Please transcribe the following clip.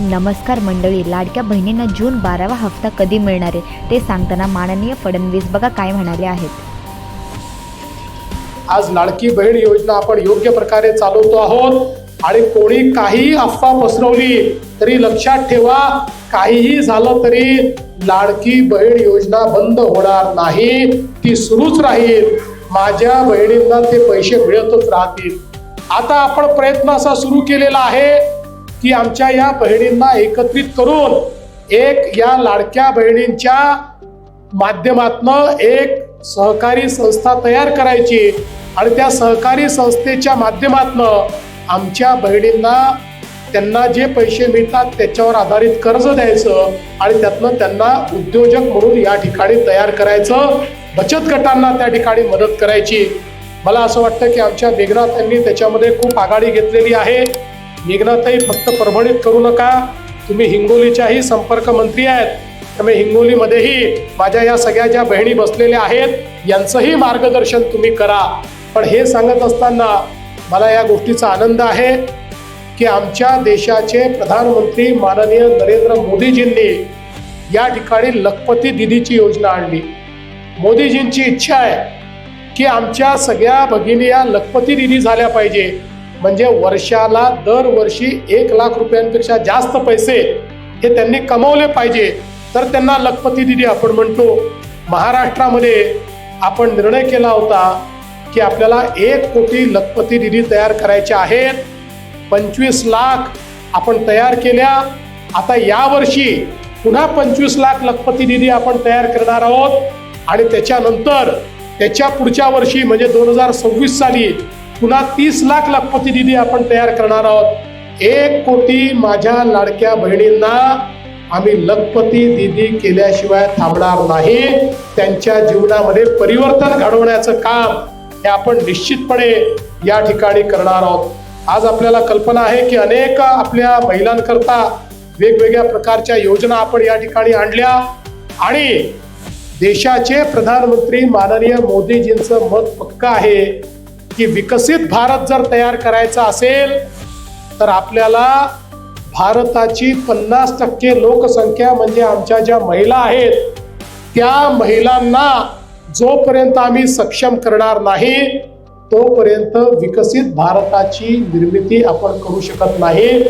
नमस्कार मंडळी लाडक्या बहिणींना जून बारावा हप्ता कधी मिळणार आहे? ते सांगताना माननीय फडणवीस बघा काय म्हणाले आहेत. आज लाडकी बहीण योजना आपण योग्य प्रकारे चालवतो आहोत आणि कोणी काही अफवा पसरवली तरी लक्षात ठेवा काहीही झालं तरी लाडकी बहीण योजना बंद होणार नाही ती सुरूच राहील. माझ्या बहिणींना ते पैसे मिळतच राहतील. आता आपण प्रयत्न असा सुरू केलेला आहे की आमच्या या बहिणींना एकत्रित करून एक या लाडक्या बहिणींच्या माध्यमातनं एक सहकारी संस्था तयार करायची आणि त्या सहकारी संस्थेच्या माध्यमातनं आमच्या बहिणींना त्यांना जे पैसे मिळतात त्याच्यावर आधारित कर्ज द्यायचं आणि त्यातनं त्यांना उद्योजक म्हणून या ठिकाणी तयार करायचं. बचत गटांना त्या ठिकाणी मदत करायची. मला असं वाटतं की आमच्या मेघनाथांनी त्याच्यामध्ये खूप आघाडी घेतलेली आहे. मेघनाथही फक्त परभणीत करू नका. तुम्ही हिंगोलीच्याही संपर्क मंत्री आहेत. त्यामुळे हिंगोलीमध्येही माझ्या या सगळ्या ज्या बहिणी बसलेल्या आहेत यांचंही मार्गदर्शन तुम्ही करा. पण हे सांगत असताना मला या गोष्टीचा आनंद आहे की आमच्या देशाचे प्रधानमंत्री माननीय नरेंद्र मोदीजींनी या ठिकाणी लखपती दिदीची योजना आणली. मोदीजींची इच्छा आहे की आमच्या सगळ्या भगिनी या लखपती दिदी झाल्या पाहिजे. म्हणजे वर्षाला दरवर्षी एक लाख रुपयांपेक्षा जास्त पैसे हे त्यांनी कमवले पाहिजे. तर त्यांना लखपती दिदी आपण म्हणतो महाराष्ट्रामध्ये आपण निर्णय केला होता की आपल्याला एक कोटी लखपती दिदी तयार करायच्या आहेत. पंचवीस लाख आपण तयार केल्या. आता यावर्षी पुन्हा पंचवीस लाख लखपती निधी आपण तयार करणार आहोत. आणि त्याच्यानंतर त्याच्या पुढच्या वर्षी म्हणजे दोन हजार सव्वीस साली पुन्हा तीस लाख लखपती दिदी आपण तयार करणार आहोत. एक कोटी माझ्या लाडक्या बहिणींना आम्ही लखपती दिदी केल्याशिवाय थांबणार नाही. त्यांच्या जीवनामध्ये परिवर्तन घडवण्याचं काम हे आपण निश्चितपणे या ठिकाणी करणार आहोत. आज आपल्याला कल्पना आहे की अनेक आपल्या महिलांकरता वेगवेगळ्या प्रकारच्या योजना आपण या ठिकाणी आणल्या आणि देशाचे प्रधानमंत्री माननीय मोदीजींचं मत पक्क आहे. की विकसित भारत जर तयार करायचा असेल तर आपल्याला भारताची पन्नास टक्के लोकसंख्या म्हणजे आमच्या ज्या महिला आहेत त्या महिलांना जोपर्यंत आम्ही सक्षम करणार नाही तोपर्यंत विकसित भारताची निर्मिती आपण करू शकत नाही.